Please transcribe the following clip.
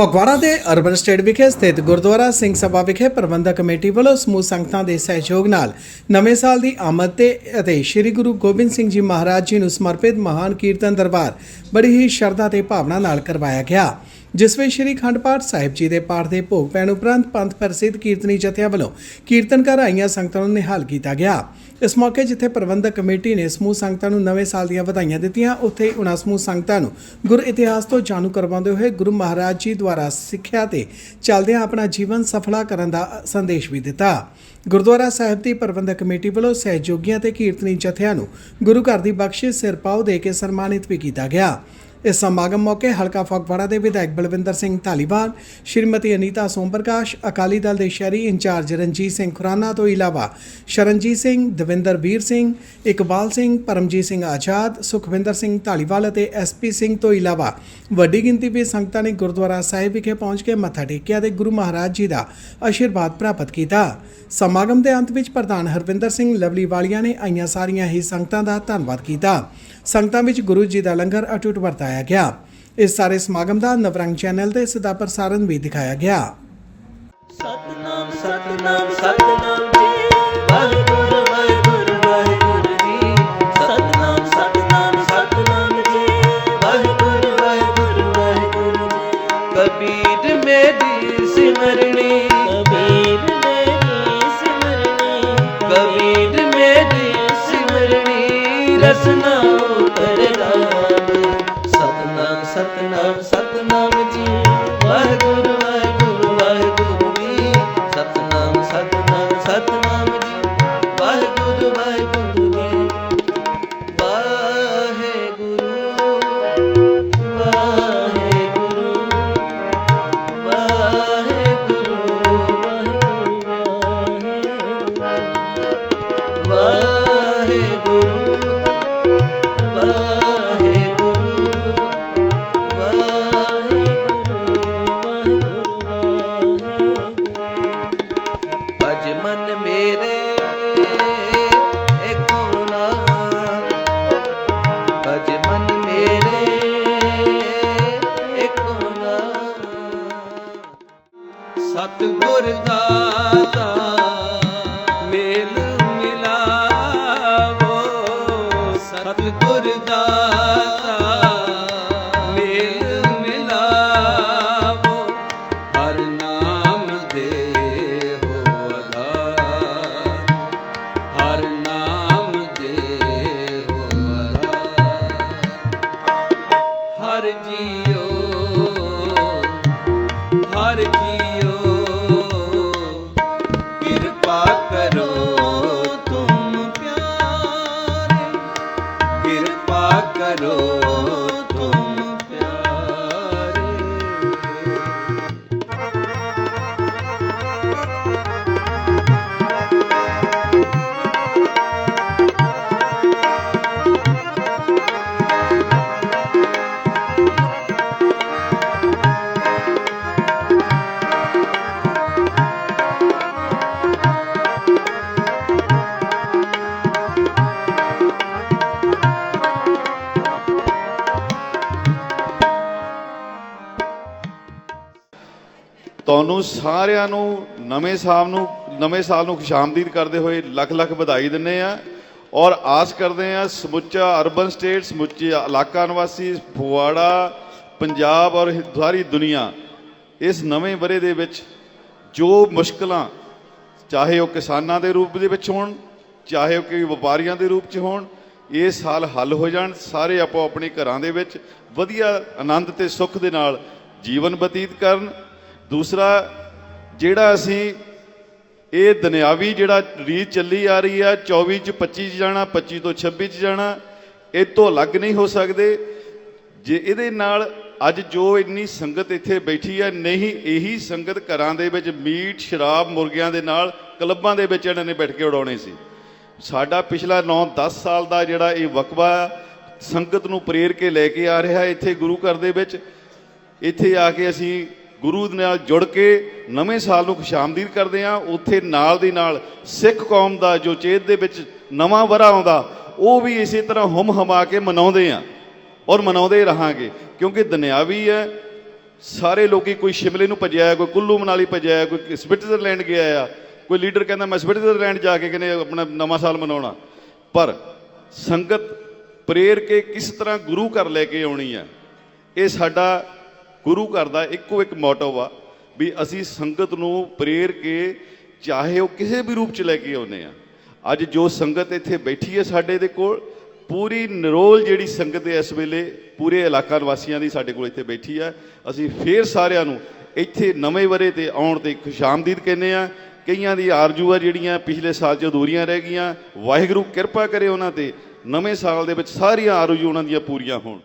ਫਗਵਾੜਾ ਦੇ urban state ਵਿਖੇ ਸਥਿਤ ਗੁਰਦੁਆਰਾ ਸਿੰਘ ਸਭਾ ਵਿਖੇ ਪ੍ਰਬੰਧਕ ਕਮੇਟੀ ਵੱਲੋਂ ਸਮੂਹ ਸੰਗਤਾਂ ਦੇ ਸਹਿਯੋਗ ਨਾਲ ਨਵੇਂ ਸਾਲ ਦੀ ਆਮਦ ਤੇ ਅਤੇ ਸ੍ਰੀ ਗੁਰੂ ਗੋਬਿੰਦ ਸਿੰਘ ਜੀ ਮਹਾਰਾਜ ਜੀ ਨੂੰ ਸਮਰਪਿਤ ਮਹਾਨ ਕੀਰਤਨ ਦਰਬਾਰ ਬੜੀ ਹੀ ਸ਼ਰਧਾ ਤੇ ਭਾਵਨਾ ਨਾਲ ਕਰਵਾਇਆ ਗਿਆ। ਜਿਸ ਵਿੱਚ ਸ੍ਰੀ ਖੰਡ ਪਾਠ ਸਾਹਿਬ ਜੀ ਦੇ ਪਾਠ ਦੇ ਭੋਗ ਪੈਣ ਉਪਰੰਤ ਪੰਥ ਪ੍ਰਸਿੱਧ ਕੀਰਤਨੀ ਜਥਿਆਂ ਵੱਲੋਂ ਕੀਰਤਨ ਕਰ ਆਈਆਂ ਸੰਗਤਾਂ ਨੂੰ ਨਿਹਾਲ ਕੀਤਾ ਗਿਆ। ਇਸ ਮੌਕੇ ਜਿੱਥੇ ਪ੍ਰਬੰਧਕ ਕਮੇਟੀ ਨੇ ਸਮੂਹ ਸੰਗਤਾਂ ਨੂੰ ਨਵੇਂ ਸਾਲ ਦੀਆਂ ਵਧਾਈਆਂ ਦਿੱਤੀਆਂ, ਉੱਥੇ ਹੀ ਉਹਨਾਂ ਸਮੂਹ ਸੰਗਤਾਂ ਨੂੰ ਗੁਰ ਇਤਿਹਾਸ ਤੋਂ ਜਾਣੂ ਕਰਵਾਉਂਦੇ ਹੋਏ ਗੁਰੂ ਮਹਾਰਾਜ ਜੀ ਦੁਆਰਾ ਸਿੱਖਿਆ ਤੇ ਚੱਲਦਿਆਂ ਆਪਣਾ ਜੀਵਨ ਸਫਲਾ ਕਰਨ ਦਾ ਸੰਦੇਸ਼ ਵੀ ਦਿੱਤਾ। ਗੁਰਦੁਆਰਾ ਸਾਹਿਬ ਦੀ ਪ੍ਰਬੰਧਕ ਕਮੇਟੀ ਵੱਲੋਂ ਸਹਿਯੋਗੀਆਂ ਤੇ ਕੀਰਤਨੀ ਜਥਿਆਂ ਨੂੰ ਗੁਰੂ ਘਰ ਦੀ ਬਖਸ਼ਿਸ਼ ਸਿਰ ਪਾਉ ਦੇ ਕੇ ਸਨਮਾਨਿਤ ਵੀ ਕੀਤਾ ਗਿਆ। ਇਸ ਸਮਾਗਮ ਮੌਕੇ ਹਲਕਾ ਫਗਵਾੜਾ ਦੇ ਵਿਧਾਇਕ ਬਲਵਿੰਦਰ ਸਿੰਘ ਧਾਲੀਵਾਲ, ਸ਼੍ਰੀਮਤੀ ਅਨੀਤਾ ਸੋਮਪ੍ਰਕਾਸ਼, ਅਕਾਲੀ ਦਲ ਦੇ ਸ਼ਹਿਰੀ ਇੰਚਾਰਜ ਰਣਜੀਤ ਸਿੰਘ ਖੁਰਾਨਾ ਤੋਂ ਇਲਾਵਾ ਸ਼ਰਨਜੀਤ ਸਿੰਘ, ਦਵਿੰਦਰ ਵੀਰ ਸਿੰਘ, ਇਕਬਾਲ ਸਿੰਘ, ਪਰਮਜੀਤ ਸਿੰਘ ਆਜ਼ਾਦ, ਸੁਖਵਿੰਦਰ ਸਿੰਘ ਧਾਲੀਵਾਲ ਅਤੇ ਐਸਪੀ ਸਿੰਘ ਤੋਂ ਇਲਾਵਾ ਵੱਡੀ ਗਿਣਤੀ ਵਿੱਚ ਸੰਗਤਾਂ ਨੇ ਗੁਰਦੁਆਰਾ ਸਾਹਿਬ ਵਿਖੇ ਪਹੁੰਚ ਕੇ ਮੱਥਾ ਟੇਕਿਆ ਤੇ ਗੁਰੂ ਮਹਾਰਾਜ ਜੀ ਦਾ ਆਸ਼ੀਰਵਾਦ ਪ੍ਰਾਪਤ ਕੀਤਾ। ਸਮਾਗਮ ਦੇ ਅੰਤ ਵਿੱਚ ਪ੍ਰਧਾਨ ਹਰਵਿੰਦਰ ਸਿੰਘ ਲਵਲੀ ਵਾਲੀਆ ਨੇ ਆਈਆਂ ਸਾਰੀਆਂ ਹੀ ਸੰਗਤਾਂ ਦਾ ਧੰਨਵਾਦ ਕੀਤਾ। ਸੰਗਤਾਂ ਵਿੱਚ ਗੁਰੂ ਜੀ ਦਾ ਲੰਗਰ ਅਟੁੱਟ ਵਰਤਾਇਆ ਗਿਆ। ਇਸ ਸਾਰੇ ਸਮਾਗਮ ਦਾ ਨਵਰੰਗ ਚੈਨਲ ਤੇ ਸਿੱਧਾ ਪ੍ਰਸਾਰਣ ਵੀ ਦਿਖਾਇਆ ਗਿਆ। ਸਤਨਾਮ ਸਤਨਾਮ ਸਤਨਾਮ ਜੀ। ਵਾਹਿਗੁਰੂ ਵਾਹਿਗੁਰੂ ਵਾਹਿਗੁਰੂ ਜੀ। ਸਤਨਾਮ ਸਤਨਾਮ ਸਤਨਾਮ ਜੀ। ਵਾਹਿਗੁਰੂ ਵਾਹਿਗੁਰੂ ਵਾਹਿਗੁਰੂ ਕਬੀਰ ਮੇਰੀ ਸਿਮਰਣੀ ਕਬੀਰ ਮੇਰੀ ਸਿਮਰਣੀ ਕਬੀਰ ਮੇਰੀ ਸਿਮਰਣੀ ਰਸਨਾ ਸਤਿਗੁਰ ਦਾਤਾ। ਤੁਹਾਨੂੰ ਸਾਰਿਆਂ ਨੂੰ ਨਵੇਂ ਸਾਲ ਨੂੰ, ਨਵੇਂ ਸਾਲ ਨੂੰ ਖੁਸ਼ਾਮਦੀਦ ਕਰਦੇ ਹੋਏ ਲੱਖ ਲੱਖ ਵਧਾਈ ਦਿੰਨੇ ਆ ਔਰ ਆਸ ਕਰਦੇ ਆ ਸਮੁੱਚਾ ਅਰਬਨ ਸਟੇਟ, ਸਮੁੱਚੇ ਇਲਾਕਾ ਨਿਵਾਸੀ, ਫਗਵਾੜਾ, ਪੰਜਾਬ ਔਰ ਸਾਰੀ ਦੁਨੀਆ ਇਸ ਨਵੇਂ ਬਰੇ ਦੇ ਵਿੱਚ ਜੋ ਮੁਸ਼ਕਲਾਂ ਚਾਹੇ ਉਹ ਕਿਸਾਨਾਂ ਦੇ ਰੂਪ ਦੇ ਵਿੱਚ ਹੋਣ, ਚਾਹੇ ਉਹ ਕੋਈ ਵਪਾਰੀਆਂ ਦੇ ਰੂਪ 'ਚ ਹੋਣ, ਇਹ ਸਾਲ ਹੱਲ ਹੋ ਜਾਣ, ਸਾਰੇ ਆਪੋ ਆਪਣੇ ਘਰਾਂ ਦੇ ਵਿੱਚ ਵਧੀਆ ਆਨੰਦ ਤੇ ਸੁੱਖ ਦੇ ਨਾਲ ਜੀਵਨ ਬਤੀਤ ਕਰਨ ਦੂਸਰਾ, ਜਿਹੜਾ ਅਸੀਂ ਇਹ ਦੁਨਿਆਵੀ ਜਿਹੜਾ ਰੀਤ ਚੱਲੀ ਆ ਰਹੀ ਆ 24 ਚ 25 ਚ ਜਾਣਾ 25 ਤੋਂ 26 ਚ ਜਾਣਾ, ਇਹ ਤੋਂ ਅਲੱਗ ਨਹੀਂ ਹੋ ਸਕਦੇ। ਜੇ ਇਹਦੇ ਨਾਲ ਅੱਜ ਜੋ ਇੰਨੀ ਸੰਗਤ ਇੱਥੇ ਬੈਠੀ ਹੈ ਨਹੀਂ, ਇਹੀ ਸੰਗਤ ਘਰਾਂ ਦੇ ਵਿੱਚ ਮੀਟ, ਸ਼ਰਾਬ, ਮੁਰਗਿਆਂ ਦੇ ਨਾਲ ਕਲੱਬਾਂ ਦੇ ਵਿੱਚ ਇਹਨਾਂ ਨੇ ਬੈਠ ਕੇ ਉਡਾਉਣੇ ਸੀ। ਸਾਡਾ ਪਿਛਲਾ 9-10 ਸਾਲ ਦਾ ਜਿਹੜਾ ਇਹ ਵਕਵਾ ਸੰਗਤ ਨੂੰ ਪ੍ਰੇਰ ਕੇ ਲੈ ਕੇ ਆ ਰਿਹਾ ਇੱਥੇ ਗੁਰੂ ਘਰ ਦੇ ਵਿੱਚ, ਇੱਥੇ ਆ ਕੇ ਅਸੀਂ ਗੁਰੂ ਦੇ ਨਾਲ ਜੁੜ ਕੇ ਨਵੇਂ ਸਾਲ ਨੂੰ ਖੁਸ਼ਾਮਦੀਦ ਕਰਦੇ ਹਾਂ। ਉੱਥੇ ਨਾਲ ਦੀ ਨਾਲ ਸਿੱਖ ਕੌਮ ਦਾ ਜੋ ਚੇਤ ਦੇ ਵਿੱਚ ਨਵਾਂ ਵਰਾ ਆਉਂਦਾ, ਉਹ ਵੀ ਇਸੇ ਤਰ੍ਹਾਂ ਹੁਮ ਹਮਾ ਕੇ ਮਨਾਉਂਦੇ ਆ ਔਰ ਮਨਾਉਂਦੇ ਰਹਾਂਗੇ। ਕਿਉਂਕਿ ਦੁਨਿਆਵੀ ਹੈ, ਸਾਰੇ ਲੋਕੀ ਕੋਈ ਸ਼ਿਮਲੇ ਨੂੰ ਭੱਜਿਆ ਕੋਈ ਕੁੱਲੂ ਮਨਾਲੀ ਭੱਜਿਆ ਕੋਈ ਸਵਿਟਜ਼ਰਲੈਂਡ ਗਿਆ ਆ, ਕੋਈ ਲੀਡਰ ਕਹਿੰਦਾ ਮੈਂ ਸਵਿਟਜ਼ਰਲੈਂਡ ਜਾ ਕੇ ਕਹਿੰਦੇ ਆਪਣਾ ਨਵਾਂ ਸਾਲ ਮਨਾਉਣਾ। ਪਰ ਸੰਗਤ ਪ੍ਰੇਰ ਕੇ ਕਿਸ ਤਰ੍ਹਾਂ ਗੁਰੂ ਘਰ ਲੈ ਕੇ ਆਉਣੀ ਆ ਇਹ ਸਾਡਾ ਗੁਰੂ ਘਰ ਦਾ ਇੱਕੋ ਇੱਕ ਮੋਟੋ ਆ ਵੀ ਅਸੀਂ ਸੰਗਤ ਨੂੰ ਪ੍ਰੇਰ ਕੇ ਚਾਹੇ ਉਹ ਕਿਸੇ ਵੀ ਰੂਪ ਚ ਲੈ ਕੇ ਆਉਨੇ ਆ। ਅੱਜ ਜੋ ਸੰਗਤ ਇੱਥੇ ਬੈਠੀ ਹੈ ਸਾਡੇ ਦੇ ਕੋਲ, ਪੂਰੀ ਨਿਰੋਲ ਜਿਹੜੀ ਸੰਗਤ ਹੈ ਇਸ ਵੇਲੇ ਪੂਰੇ ਇਲਾਕਾ ਨਿਵਾਸੀਆਂ ਦੀ ਸਾਡੇ ਕੋਲ ਇੱਥੇ ਬੈਠੀ ਆ। ਅਸੀਂ ਫੇਰ ਸਾਰਿਆਂ ਨੂੰ ਇੱਥੇ ਨਵੇਂ ਵਰੇ ਤੇ ਆਉਣ ਤੇ ਖੁਸ਼ਾਮਦੀਦ ਕਹਿੰਦੇ ਆ। ਕਈਆਂ ਦੀ ਆਰਜ਼ੂ ਆ ਜਿਹੜੀਆਂ ਪਿਛਲੇ ਸਾਲ ਚ ਅਧੂਰੀਆਂ ਰਹਿ ਗਈਆਂ, ਵਾਹਿਗੁਰੂ ਕਿਰਪਾ ਕਰੇ ਉਹਨਾਂ ਤੇ। ਨਵੇਂ ਸਾਲ ਦੇ ਵਿੱਚ ਸਾਰੀਆਂ ਆਰਜ਼ੂ ਉਹਨਾਂ ਦੀਆਂ ਪੂਰੀਆਂ ਹੋਣ।